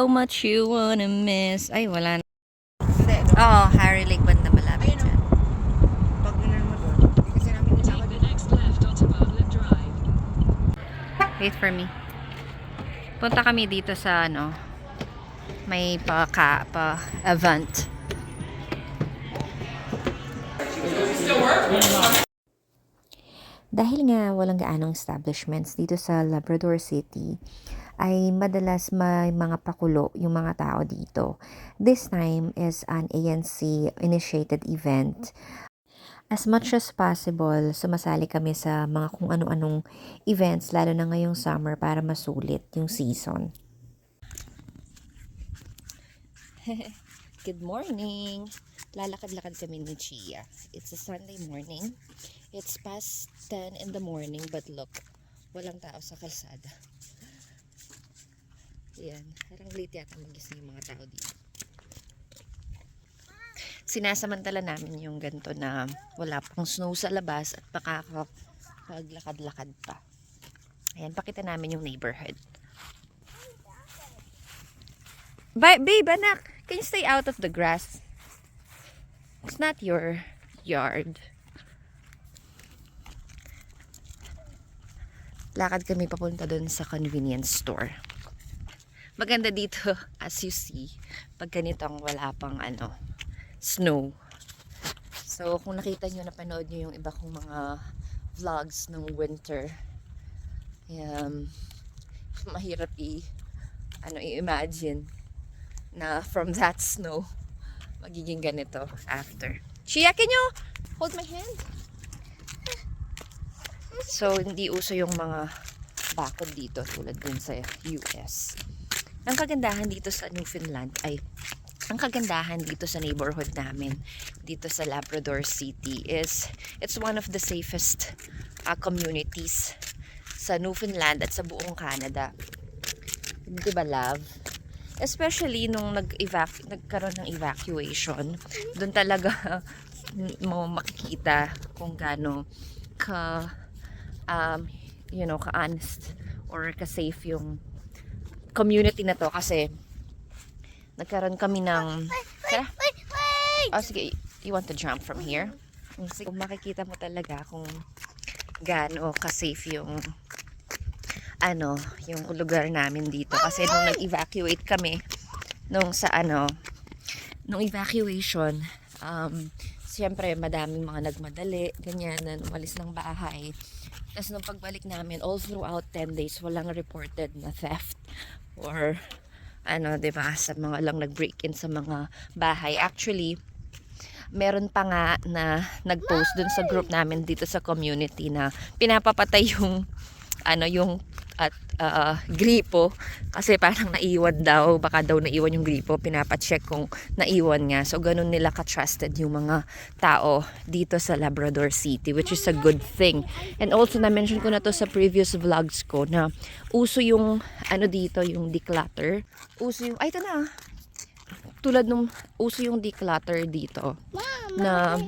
how much you wanna miss. Ay, wala na. Hindi. Oo, Harry Lake banda malapit Ayun, dyan. Pag ganun mo doon, hindi kasi namin nilakad. Take the next left onto Bartlett Drive. Wait for me. Punta kami dito sa ano, may pa, ka, pa event. Dahil nga walang gaanong establishments dito sa Labrador City, ay madalas may mga pakulo yung mga tao dito. This time is an ANC-initiated event. As much as possible, sumasali kami sa mga kung ano-anong events, lalo na ngayong summer, para masulit yung season. Good morning! Lalakad-lakad kami ni Chia. It's a Sunday morning. It's past 10 in the morning but look, walang tao sa kalsada. Yan, parang late yata magising yung mga tao dito. Sinasamantala namin yung ganito na wala pang snow sa labas at makakapaglakad-lakad pa. Ayan, pakita namin yung neighborhood. Ba babe, anak, can you stay out of the grass? It's not your yard. Lakad kami papunta doon sa convenience store. Maganda dito, as you see, pag ganitong wala pang ano, snow. So, kung nakita nyo, napanood nyo yung iba kong mga vlogs ng winter, um, mahirap i, ano, i-imagine na from that snow, magiging ganito after. Shia, can you hold my hand? So, hindi uso yung mga bakod dito tulad dun sa US. Ang kagandahan dito sa Newfoundland ay ang kagandahan dito sa neighborhood namin dito sa Labrador City is it's one of the safest uh, communities sa Newfoundland at sa buong Canada. Di ba, love? Especially nung nag-evac nagkaroon ng evacuation, doon talaga mo makikita kung gaano ka um, you know, ka-honest or ka-safe yung community na to kasi nagkaroon kami ng Tara. Oh, sige, you want to jump from here? Sige, kung makikita mo talaga kung gaano ka-safe yung ano, yung lugar namin dito. Kasi nung nag-evacuate kami nung sa ano nung evacuation um, siyempre madaming mga nagmadali ganyan na umalis ng bahay. Tapos nung pagbalik namin all throughout 10 days walang reported na theft or ano 'di ba sa mga lang nag-break in sa mga bahay. Actually meron pa nga na nag-post dun sa group namin dito sa community na pinapapatay yung ano yung at uh, gripo. Kasi parang naiwan daw baka daw naiwan yung gripo. Pinapacheck kung naiwan nga. So ganun nila ka-trusted yung mga tao dito sa Labrador City which is a good thing. And also na-mention ko na to sa previous vlogs ko na uso yung ano dito yung declutter. Uso yung ay ito na. Tulad nung uso yung declutter dito. Na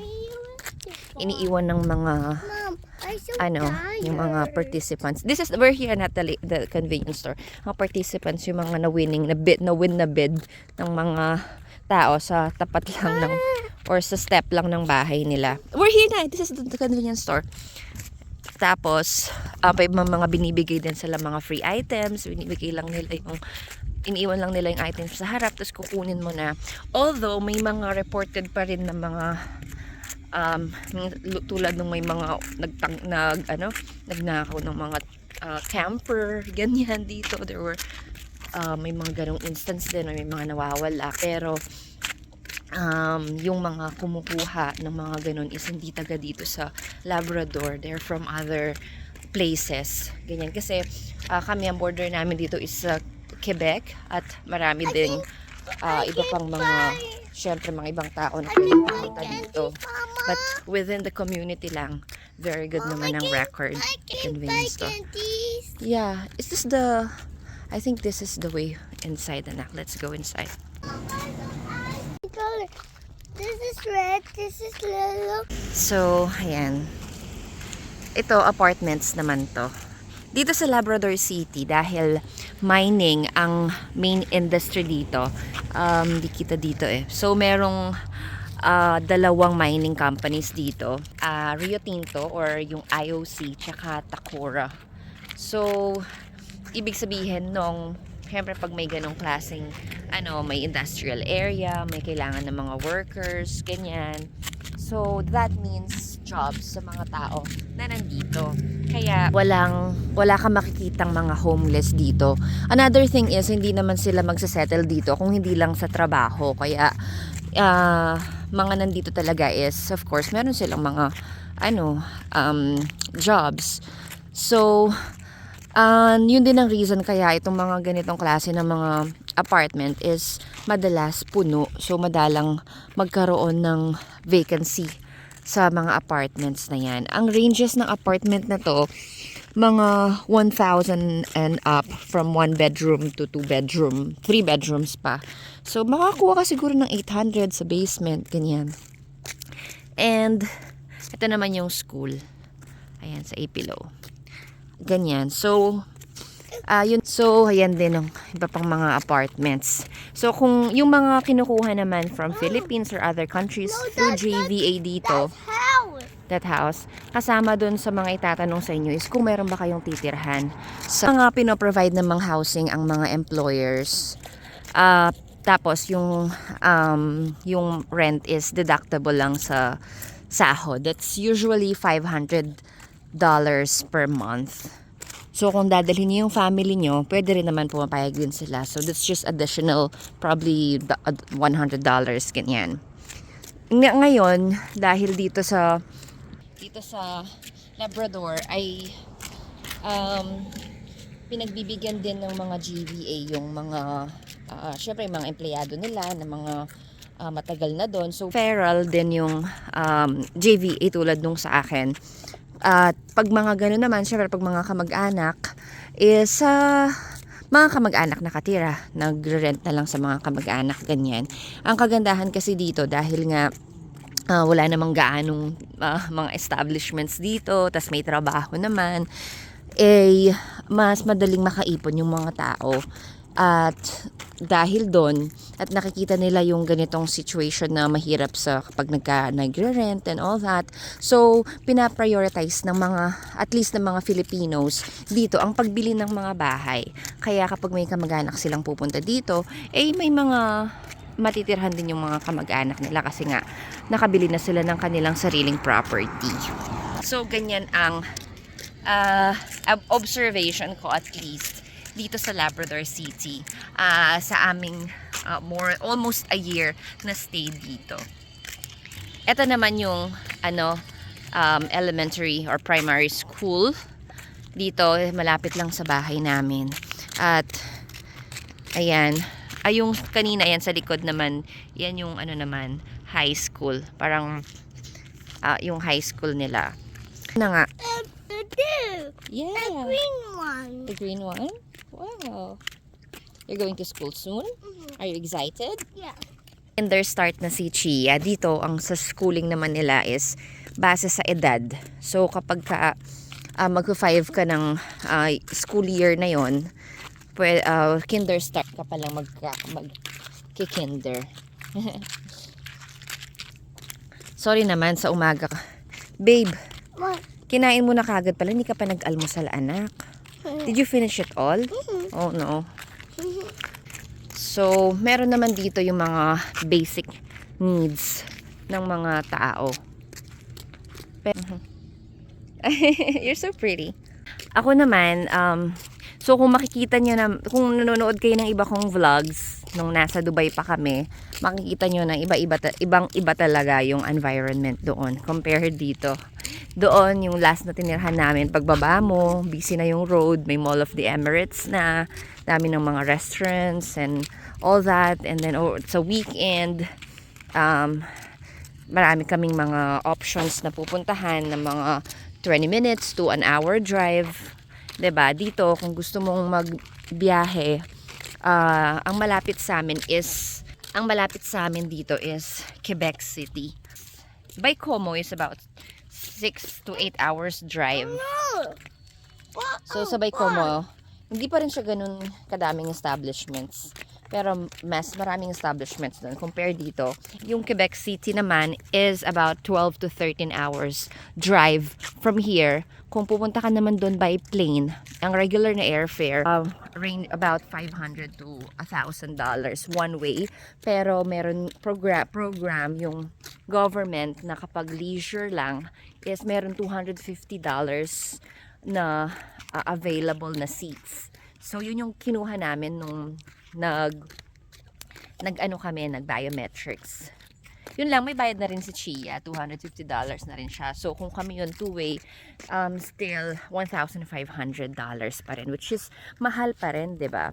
iniiwan ng mga ano, yung mga participants. This is, we're here at the, the convenience store. Mga participants, yung mga na-winning, na bid, na-win na bid ng mga tao sa tapat lang ng, or sa step lang ng bahay nila. We're here na, this is the, the convenience store. Tapos, uh, may mga mga binibigay din sila mga free items, binibigay lang nila yung iniiwan lang nila yung items sa harap tapos kukunin mo na although may mga reported pa rin na mga um, tulad ng may mga nagtang nag ano nagnakaw ng mga uh, camper ganyan dito. There were uh, may mga ganong instance din may mga nawawala. Pero um, yung mga kumukuha ng mga ganon is hindi taga dito sa Labrador. They're from other places. Ganyan. Kasi uh, kami ang border namin dito is sa Quebec at marami ding uh, iba pang mga syempre mga ibang tao na pwedeng pumunta dito. But within the community lang very good naman ang record convenience store yeah is this the I think this is the way inside anak. Let's go inside. This is red, this is yellow. So, ayan. Ito, apartments naman to. Dito sa Labrador City dahil mining ang main industry dito. Um, di kita dito eh. So merong ah, dalawang mining companies dito. Ah, Rio Tinto or yung IOC tsaka Takora. So ibig sabihin nung Siyempre, pag may ganong klaseng, ano, may industrial area, may kailangan ng mga workers, ganyan. So, that means jobs sa mga tao na nandito. Kaya, walang, wala kang makikitang mga homeless dito. Another thing is, hindi naman sila magsasettle dito kung hindi lang sa trabaho. Kaya, ah, mga nandito talaga is, of course, meron silang mga, ano, um, jobs. So, Ah, yun din ang reason kaya itong mga ganitong klase ng mga apartment is madalas puno. So, madalang magkaroon ng vacancy sa mga apartments na yan. Ang ranges ng apartment na to, mga 1,000 and up from one bedroom to two bedroom, three bedrooms pa. So, makakuha ka siguro ng 800 sa basement, ganyan. And, ito naman yung school. Ayan, sa Apilo ganyan. So, ah yun, so, ayan din ang iba pang mga apartments. So, kung yung mga kinukuha naman from Philippines or other countries through JVA dito, that house, kasama dun sa mga itatanong sa inyo is kung meron ba kayong titirhan. Sa mga pinoprovide ng mga housing ang mga employers, ah tapos yung um, yung rent is deductible lang sa sahod. That's usually 500 dollars per month. So kung dadalhin niyo yung family niyo, pwede rin naman pumapayag din sila. So that's just additional probably the- ad- 100 dollars ganyan. Nga- Ngayon, dahil dito sa dito sa Labrador ay um, pinagbibigyan din ng mga GVA yung mga uh, syempre yung mga empleyado nila na mga ah, matagal na doon. So feral din yung um, JVA tulad nung sa akin. At pag mga gano'n naman, syempre pag mga kamag-anak is sa mga kamag-anak nakatira, nagre-rent na lang sa mga kamag-anak ganyan. Ang kagandahan kasi dito dahil nga ah, wala namang gaanong ah, mga establishments dito, tas may trabaho naman, eh, mas madaling makaipon yung mga tao. At dahil doon, at nakikita nila yung ganitong situation na mahirap sa kapag nagka, nagre-rent and all that. So, pinaprioritize ng mga, at least ng mga Filipinos dito ang pagbili ng mga bahay. Kaya kapag may kamag-anak silang pupunta dito, eh may mga matitirhan din yung mga kamag-anak nila kasi nga nakabili na sila ng kanilang sariling property. So, ganyan ang uh, ob- observation ko at least dito sa Labrador City ah, sa aming ah, more almost a year na stay dito. Ito naman yung ano um, elementary or primary school dito malapit lang sa bahay namin. At ayan, ay yung kanina yan sa likod naman, yan yung ano naman high school. Parang ah, yung high school nila. Na nga. Two. Yeah. The green one. The green one? Wow. You're going to school soon? Are you excited? Yeah. In their start na si Chia, dito ang sa schooling naman nila is base sa edad. So kapag ka uh, mag-five ka ng ah, school year na yon, pwede, ah, kinder start ka pa lang mag, mag kinder. Sorry naman sa umaga. Babe, What? kinain mo na kagad pala, hindi ka pa nag-almusal anak. Did you finish it all? Oh no. So, meron naman dito yung mga basic needs ng mga tao. You're so pretty. Ako naman, um, so kung makikita nyo na, kung nanonood kayo ng iba kong vlogs, nung nasa Dubai pa kami, makikita nyo na iba-iba, ta- ibang iba talaga yung environment doon compared dito. Doon, yung last na tinirhan namin, pagbaba mo, busy na yung road, may Mall of the Emirates na, dami ng mga restaurants and all that. And then, oh, sa weekend, um, marami kaming mga options na pupuntahan ng mga 20 minutes to an hour drive. 'Di ba Dito, kung gusto mong magbiyahe, ah, ang malapit sa amin is, ang malapit sa amin dito is Quebec City. By Como is about 6 to 8 hours drive. So, sa Baycomo, hindi pa rin siya ganun kadaming establishments. Pero mas maraming establishments doon compare dito. Yung Quebec City naman is about 12 to 13 hours drive from here. Kung pupunta ka naman doon by plane, ang regular na airfare, um, range about 500 to 1,000 dollars one way. Pero meron program, program yung government na kapag leisure lang is meron 250 dollars na uh, available na seats. So yun yung kinuha namin nung nag nag ano kami, nag biometrics. Yun lang, may bayad na rin si Chia. $250 na rin siya. So, kung kami yun two-way, um, still $1,500 pa rin. Which is, mahal pa rin, ba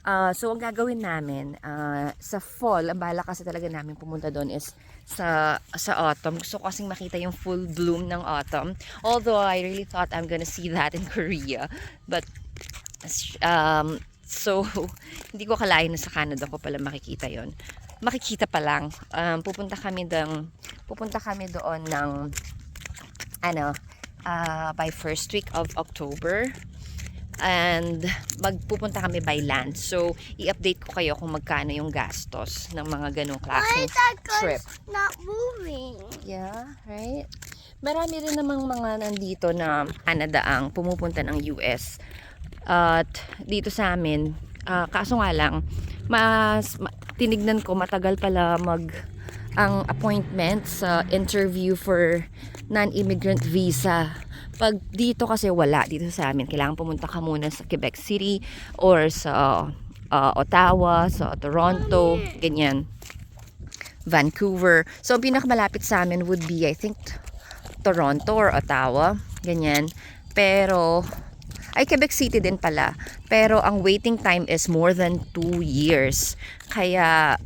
Ah, so, ang gagawin namin, ah, sa fall, ang bala kasi talaga namin pumunta doon is sa, sa autumn. Gusto ko kasing makita yung full bloom ng autumn. Although, I really thought I'm gonna see that in Korea. But, um, so, hindi ko kalain na sa Canada ko pala makikita yon makikita pa lang. Um, pupunta kami ng pupunta kami doon ng ano ah, by first week of October and magpupunta kami by land. So, i-update ko kayo kung magkano yung gastos ng mga ganong klaseng trip. not moving? Yeah, right? Marami rin namang mga nandito na Canada ang pumupunta ng US. At dito sa amin, ah, kaso nga lang, mas ma- tinignan ko matagal pala mag ang appointment sa interview for non-immigrant visa. Pag dito kasi wala dito sa amin, kailangan pumunta ka muna sa Quebec City or sa ah, Ottawa, sa Toronto, ganyan. Vancouver. So, ang pinakamalapit sa amin would be, I think, Toronto or Ottawa. Ganyan. Pero, ay, Quebec City din pala. Pero, ang waiting time is more than 2 years. Kaya,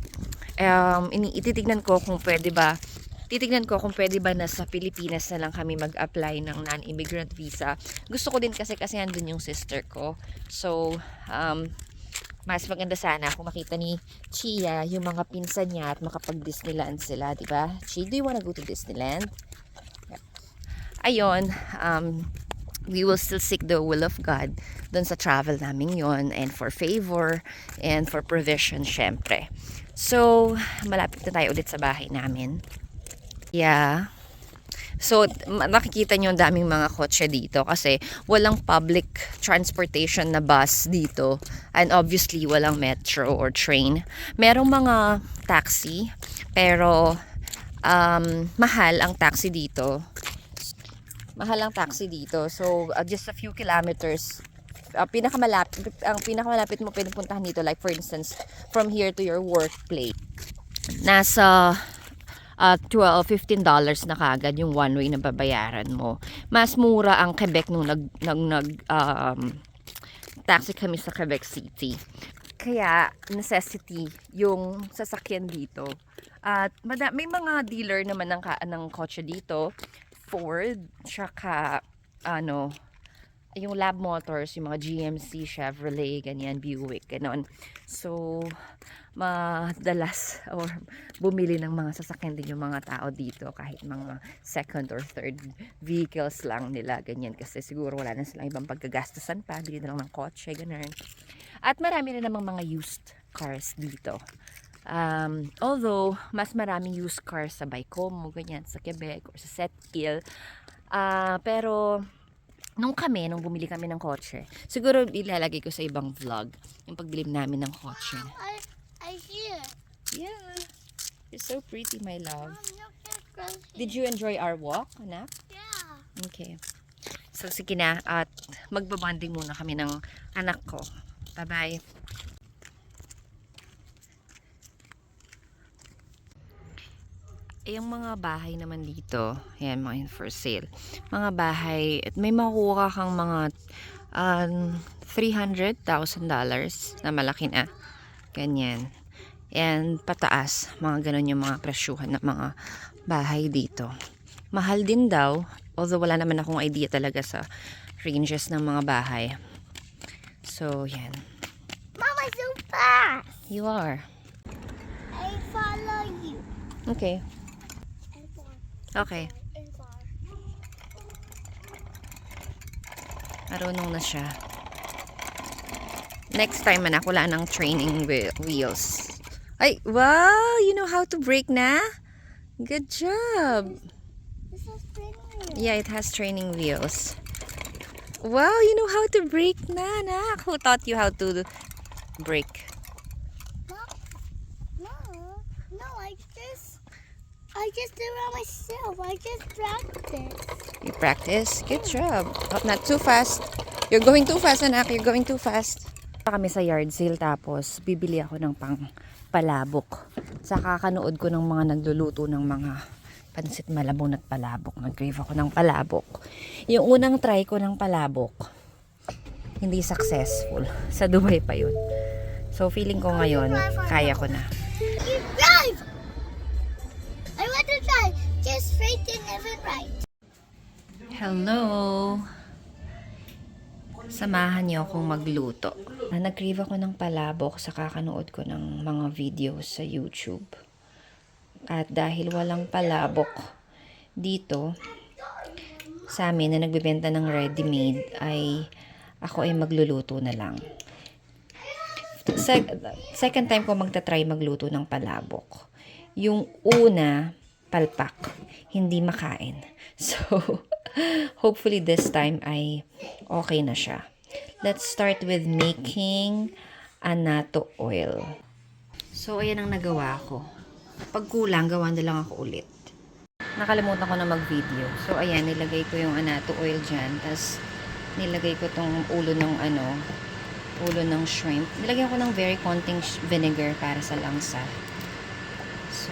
um, ititignan ko kung pwede ba titignan ko kung pwede ba na sa Pilipinas na lang kami mag-apply ng non-immigrant visa. Gusto ko din kasi kasi andun yung sister ko. So, um, mas maganda sana kung makita ni Chia yung mga pinsan niya at makapag-Disneyland sila, di ba? Chi, do you wanna go to Disneyland? Yep. Ayun, um, we will still seek the will of God dun sa travel namin yon and for favor and for provision, syempre. So, malapit na tayo ulit sa bahay namin. Yeah. So, nakikita nyo ang daming mga kotse dito kasi walang public transportation na bus dito. And obviously, walang metro or train. Merong mga taxi, pero um, mahal ang taxi dito. Mahal ang taxi dito. So, uh, just a few kilometers uh, pinakamalapit ang pinakamalapit mo pwedeng puntahan dito like for instance from here to your workplace. Nasa uh, 12 15 dollars na kagad yung one way na babayaran mo. Mas mura ang Quebec nung nag nag, nag um, taxi kami sa Quebec City. Kaya necessity yung sasakyan dito. At may mga dealer naman ng, ng kotse dito Ford tsaka ano yung lab motors, yung mga GMC, Chevrolet, ganyan, Buick, ganon. So, madalas or bumili ng mga sasakyan din yung mga tao dito kahit mga second or third vehicles lang nila, ganyan. Kasi siguro wala na silang ibang pagkagastusan pa, bili na lang ng kotse, ganun. At marami rin namang mga used cars dito. Um, although, mas maraming used cars sa Baycomo, ganyan, sa Quebec or sa Sept-Îles. Ah, pero, nung kami, nung bumili kami ng kotse, siguro ilalagay ko sa ibang vlog yung pagbili namin ng kotse. I, I see it. Yeah. You're so pretty, my love. Mom. Did you enjoy our walk, anak? Yeah. Okay. So, sige na. At magbabanding muna kami ng anak ko. Bye-bye. Eh, yung mga bahay naman dito, yan, mga yun for sale. Mga bahay, at may makuha kang mga um, $300,000 na malaki na. Ganyan. And pataas, mga ganun yung mga presyuhan ng mga bahay dito. Mahal din daw, although wala naman akong idea talaga sa ranges ng mga bahay. So, yan. Mama, so fast. You are. I follow you. Okay. Okay. Marunong na siya. Next time, anak, wala nang training whe- wheels. Ay, wow! You know how to brake na? Good job! This is pretty. Yeah, it has training wheels. Wow, you know how to brake na, anak. Who taught you how to brake? No, no, I just, I just did it myself. I just practiced. You practice? Good job. Oh, not too fast. You're going too fast, anak. You're going too fast. Kami sa yard sale tapos bibili ako ng pang palabok. Sa kakanood ko ng mga nagluluto ng mga pansit malabon at palabok. Nag-crave ako ng palabok. Yung unang try ko ng palabok, hindi successful. Sa Dubai pa yun. So feeling ko ngayon, kaya ko na. Try. Just straight and never right. Hello! Samahan niyo akong magluto. Na nag-crave ako ng palabok sa kakanood ko ng mga videos sa YouTube. At dahil walang palabok dito, sa amin na nagbebenta ng ready-made ay ako ay magluluto na lang. Sec- second time ko magta-try magluto ng palabok. Yung una, palpak, hindi makain. So, hopefully this time ay okay na siya. Let's start with making anato oil. So, ayan ang nagawa ko. Pag kulang, gawa na lang ako ulit. Nakalimutan ko na mag-video. So, ayan, nilagay ko yung anato oil dyan. Tapos, nilagay ko tong ulo ng ano, ulo ng shrimp. Nilagyan ko ng very konting vinegar para sa langsa. So,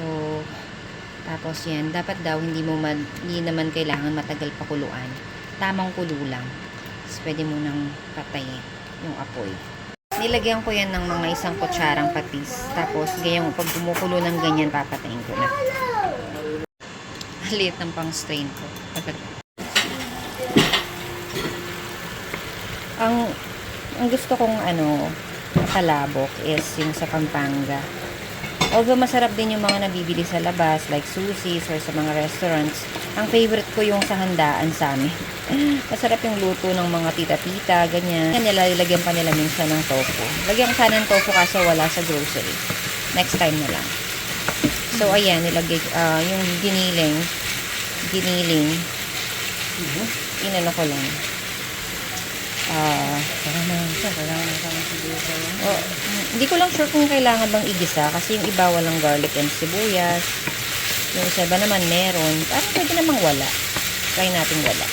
tapos yan, dapat daw hindi mo man, hindi naman kailangan matagal pakuluan. Tamang kulo lang. Tapos pwede mo nang patayin yung apoy. Nilagyan ko yan ng mga isang kutsarang patis. Tapos, ganyan, pag kumukulo ng ganyan, papatayin ko na. Liit ng pang strain ko. ang ang gusto kong ano palabok is yung sa Pampanga. Although masarap din yung mga nabibili sa labas like susis or sa mga restaurants, ang favorite ko yung sa handaan sa amin. Masarap yung luto ng mga tita-tita, ganyan. Yan, nilalagyan pa nila minsan ng tofu. Lagyan ko sana ng tofu kaso wala sa grocery. Next time na lang. So, ayan, nilagay, ah, yung giniling, giniling, inano ko lang. Ah, oh, hindi ko lang sure kung kailangan bang igisa kasi yung iba walang garlic and sibuyas. Yung isa ba naman meron. Parang pwede namang wala. Try natin wala.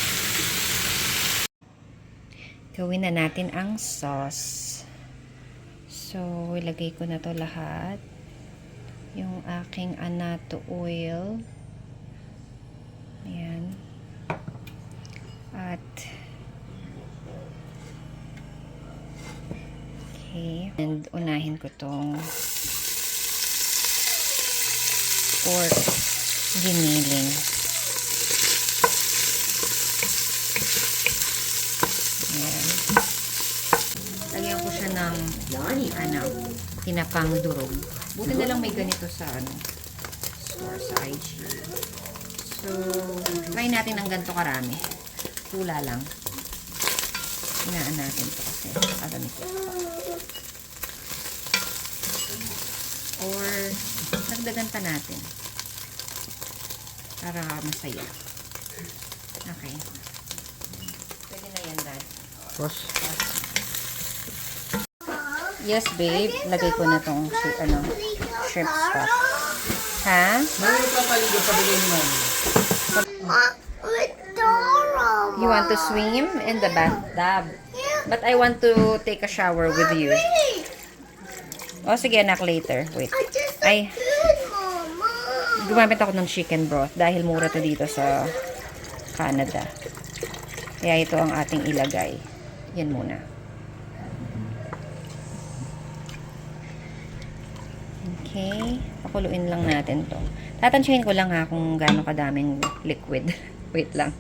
Gawin na natin ang sauce. So, ilagay ko na to lahat. Yung aking anato oil. Ayan. At Okay. And unahin ko tong pork giniling. Ayan. Lagyan ko siya ng ano, tinapang durog. Buti na lang may ganito sa ano, store sa IG. So, try natin ng ganito karami. Tula lang. Inaan natin to kasi alamig ito. Or, nagdagan pa natin. Para masaya. Okay. Pwede na yan, Dad. Boss. Yes, babe. Lagay ko na tong si, ano, shrimp stock. Ha? Adorable. You want to swim in the bathtub? But I want to take a shower with you. O, sige, anak, later. Wait. Ay, gumamit ako ng chicken broth dahil mura to dito sa Canada. Kaya ito ang ating ilagay. Yan muna. Okay. Pakuluin lang natin to. Tatansyahin ko lang ha kung gaano kadaming liquid. Wait lang.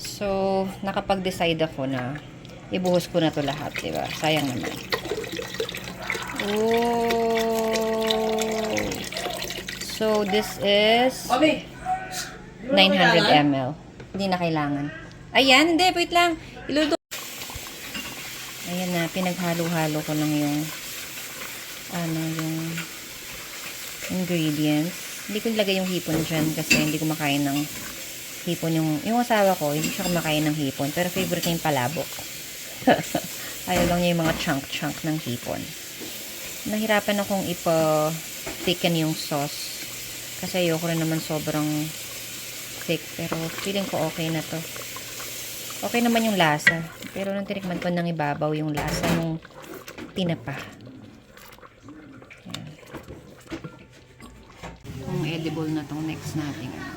So, nakapag-decide ako na ibuhos ko na to lahat, di ba? Sayang naman. Oh. So, this is 900 ml. Hindi na kailangan. Ayan, hindi. Wait lang. Iluto. Ayan na, pinaghalo-halo ko lang yung ano, yung ingredients. Hindi ko nilagay yung hipon dyan kasi hindi ko makain ng hipon yung, yung asawa ko, hindi siya kumakain ng hipon. Pero favorite niya yung palabok. Ayaw lang niya yung mga chunk-chunk ng hipon. Nahirapan akong ipa-thicken yung sauce. Kasi ayoko rin naman sobrang thick. Pero feeling ko okay na to. Okay naman yung lasa. Pero nung tinikman ko nang ibabaw yung lasa nung tinapa. Ayan. Kung edible na tong next nating ano.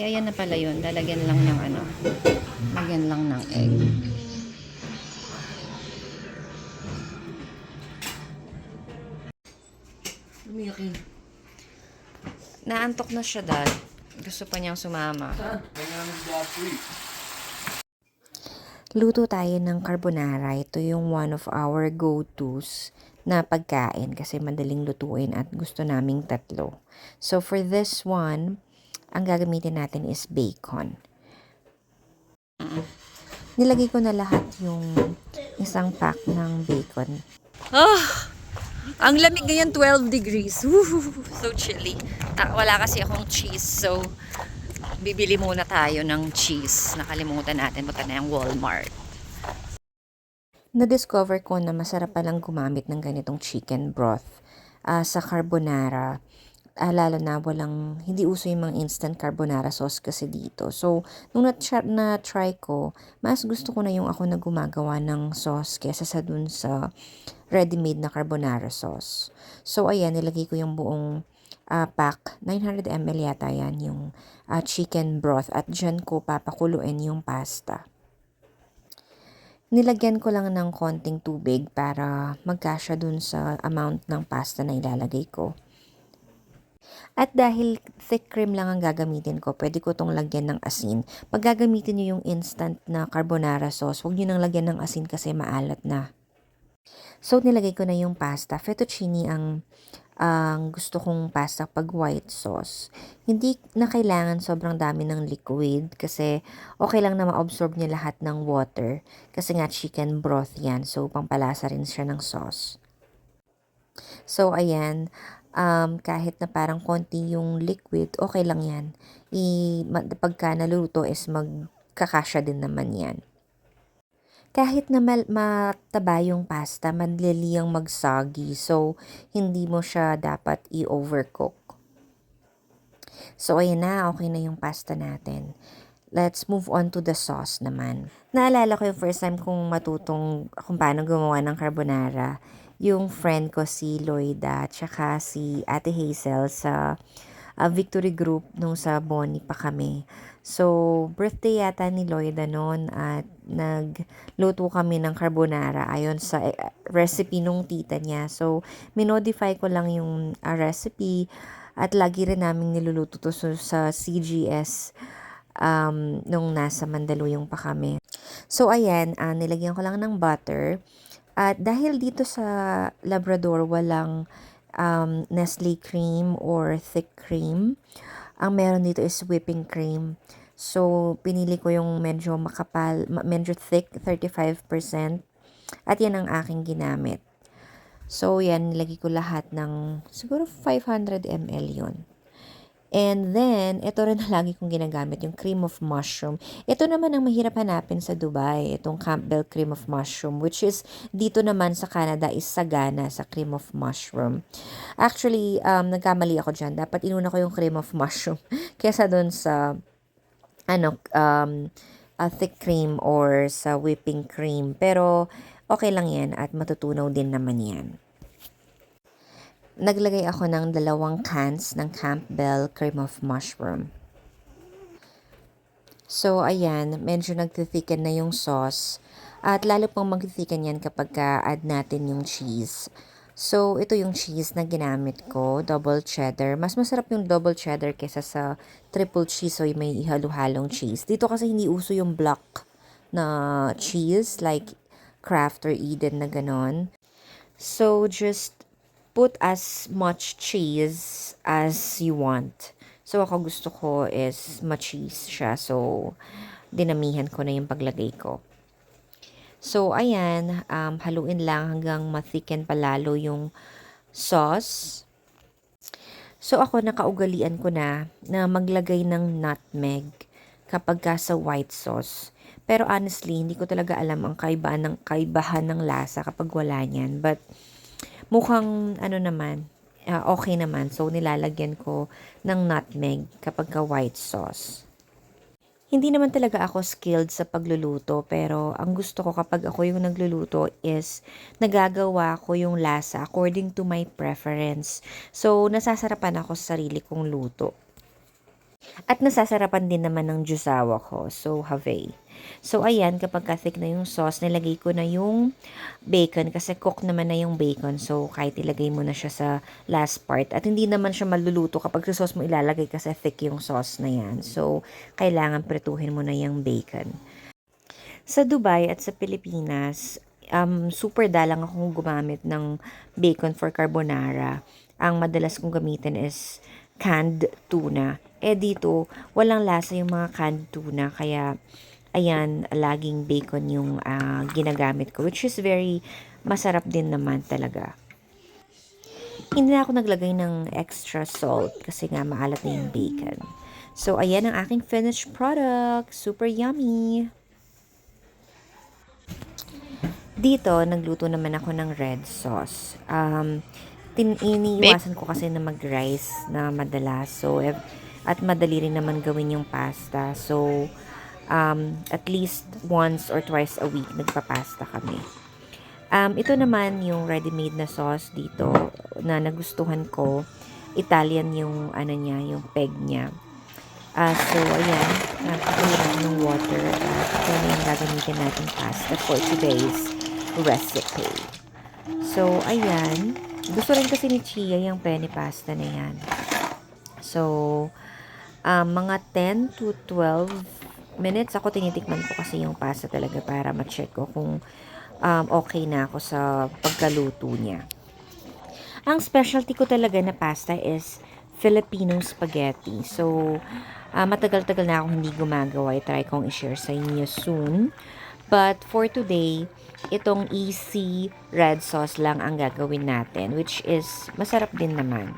Ay, ayan na pala yun. Lalagyan lang ng ano. Lagyan lang ng egg. Lumiyakin. Naantok na siya, dad. Gusto pa niyang sumama. Luto tayo ng carbonara. Ito yung one of our go-tos na pagkain kasi madaling lutuin at gusto naming tatlo. So for this one, ang gagamitin natin is bacon. Nilagay ko na lahat yung isang pack ng bacon. Ah! Ang lamig ngayon, 12 degrees. Woo! So chilly. Ta- wala kasi akong cheese, so bibili muna tayo ng cheese. Nakalimutan natin, punta na yung Walmart. Na-discover ko na masarap palang gumamit ng ganitong chicken broth ah, sa carbonara. Ah, lalo na walang, hindi uso yung mga instant carbonara sauce kasi dito. So, nung na-try, na-try ko, mas gusto ko na yung ako na gumagawa ng sauce kesa sa dun sa ready-made na carbonara sauce. So, ayan, nilagay ko yung buong ah, pack. 900 ml yata yan yung ah, chicken broth at dyan ko papakuluin yung pasta. Nilagyan ko lang ng konting tubig para magkasya dun sa amount ng pasta na ilalagay ko. At dahil thick cream lang ang gagamitin ko, pwede ko tong lagyan ng asin. Pag gagamitin nyo yung instant na carbonara sauce, huwag nyo nang lagyan ng asin kasi maalat na. So, nilagay ko na yung pasta. Fettuccine ang ang gusto kong pasta pag white sauce. Hindi na kailangan sobrang dami ng liquid kasi okay lang na ma-absorb niya lahat ng water kasi nga chicken broth yan. So, pampalasa rin siya ng sauce. So, ayan. Um, kahit na parang konti yung liquid, okay lang yan. I, pagka naluto is magkakasya din naman yan. Kahit na mal- mataba yung pasta, madali ang magsagi. So, hindi mo siya dapat i-overcook. So, ayan na. Okay na yung pasta natin. Let's move on to the sauce naman. Naalala ko yung first time kong matutong kung paano gumawa ng carbonara. Yung friend ko si Loida, tsaka si Ate Hazel sa uh, Victory Group nung sa Bonnie pa kami. So, birthday yata ni Loida noon at nagluto kami ng carbonara ayon sa eh, recipe nung tita niya. So, minodify ko lang yung uh, recipe at lagi rin namin niluluto to sa, sa CGS um, nung nasa Mandaluyong pa kami. So, ayan, uh, nilagyan ko lang ng butter. At dahil dito sa Labrador, walang um, Nestle cream or thick cream. Ang meron dito is whipping cream. So, pinili ko yung medyo makapal, ma- medyo thick, 35%. At yan ang aking ginamit. So, yan, nilagay ko lahat ng, siguro 500 ml yun. And then, ito rin na lagi kong ginagamit, yung cream of mushroom. Ito naman ang mahirap hanapin sa Dubai, itong Campbell cream of mushroom, which is dito naman sa Canada is sagana sa cream of mushroom. Actually, um, nagkamali ako dyan. Dapat inuna ko yung cream of mushroom kesa doon sa ano, um, a thick cream or sa whipping cream. Pero, okay lang yan at matutunaw din naman yan. Naglagay ako ng dalawang cans ng Campbell cream of mushroom. So, ayan, medyo nagtithicken na yung sauce. At lalo pang magtithicken yan kapag ka-add natin yung cheese. So, ito yung cheese na ginamit ko, double cheddar. Mas masarap yung double cheddar kesa sa triple cheese o may ihalo-halong cheese. Dito kasi hindi uso yung block na cheese like Kraft or Eden na ganon. So, just put as much cheese as you want. So, ako gusto ko is ma-cheese siya. So, dinamihan ko na yung paglagay ko. So, ayan, um, haluin lang hanggang mathicken palalo yung sauce. So, ako nakaugalian ko na na maglagay ng nutmeg kapag ka sa white sauce. Pero honestly, hindi ko talaga alam ang kaibahan ng, kaibahan ng lasa kapag wala niyan. But, mukhang ano naman, ah, okay naman. So, nilalagyan ko ng nutmeg kapag ka white sauce. Hindi naman talaga ako skilled sa pagluluto, pero ang gusto ko kapag ako yung nagluluto is nagagawa ko yung lasa according to my preference. So, nasasarapan ako sa sarili kong luto. At nasasarapan din naman ng jusawa ko. So, have So, ayan, kapag ka-thick na yung sauce, nilagay ko na yung bacon kasi cook naman na yung bacon. So, kahit ilagay mo na siya sa last part. At hindi naman siya maluluto kapag sa sauce mo ilalagay kasi thick yung sauce na yan. So, kailangan pretuhin mo na yung bacon. Sa Dubai at sa Pilipinas, um, super dalang akong gumamit ng bacon for carbonara. Ang madalas kong gamitin is canned tuna. Eh dito, walang lasa yung mga canned tuna. Kaya, ayan, laging bacon yung ah, ginagamit ko. Which is very masarap din naman talaga. Hindi na ako naglagay ng extra salt kasi nga maalat na yung bacon. So, ayan ang aking finished product. Super yummy! Dito, nagluto naman ako ng red sauce. Um, tin iniiwasan ko kasi na mag-rice na madalas. So, at madali rin naman gawin yung pasta. So, um, at least once or twice a week, nagpa-pasta kami. Um, ito naman yung ready-made na sauce dito na nagustuhan ko. Italian yung ano niya, yung peg niya. Ah, so, ayan, nakakailan ng water at ito na yung gagamitin natin pasta for today's recipe. So, ayan. Gusto rin kasi ni Chia yung penny pasta na yan. So, um, mga 10 to 12 minutes ako tinitikman ko kasi yung pasta talaga para ma-check ko kung um, okay na ako sa pagkaluto niya. Ang specialty ko talaga na pasta is Filipino spaghetti. So, ah, matagal-tagal na akong hindi gumagawa. I-try kong i-share sa inyo soon. But for today, itong easy red sauce lang ang gagawin natin, which is masarap din naman.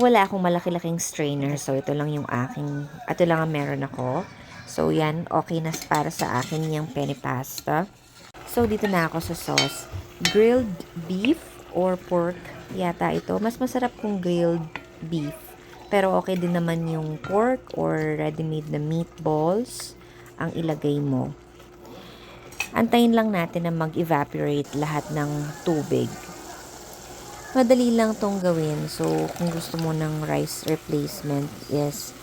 Wala akong malaki-laking strainer, so ito lang yung aking, ito lang ang meron ako. So yan, okay na para sa akin yung penne pasta. So dito na ako sa sauce. Grilled beef or pork yata ito. Mas masarap kung grilled beef. Pero okay din naman yung pork or ready-made na meatballs ang ilagay mo. Antayin lang natin na mag-evaporate lahat ng tubig. Madali lang tong gawin. So, kung gusto mo ng rice replacement is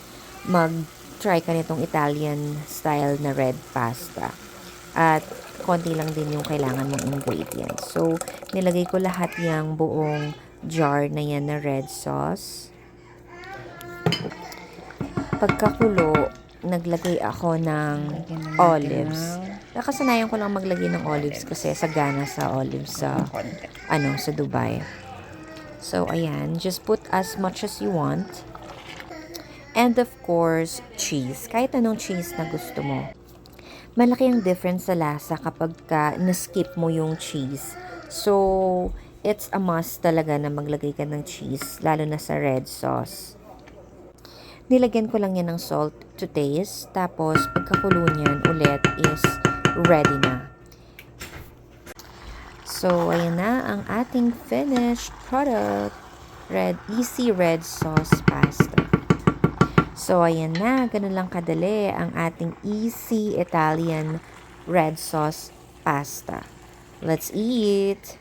mag-try ka nitong Italian style na red pasta. At konti lang din yung kailangan mong ingredients. So, nilagay ko lahat yung buong jar na yan na red sauce. Pagkakulo, naglagay ako ng olives. Nakasanayan ko lang maglagay ng olives kasi sagana sa olives sa ano sa Dubai. So ayan, just put as much as you want. And of course, cheese. Kahit anong cheese na gusto mo. Malaki ang difference sa lasa kapag ka na-skip mo yung cheese. So, it's a must talaga na maglagay ka ng cheese, lalo na sa red sauce. Nilagyan ko lang yan ng salt to taste. Tapos, pagkakulo niyan ulit is ready na. So, ayan na ang ating finished product. Red, easy red sauce pasta. So, ayan na. Ganun lang kadali ang ating easy Italian red sauce pasta. Let's eat!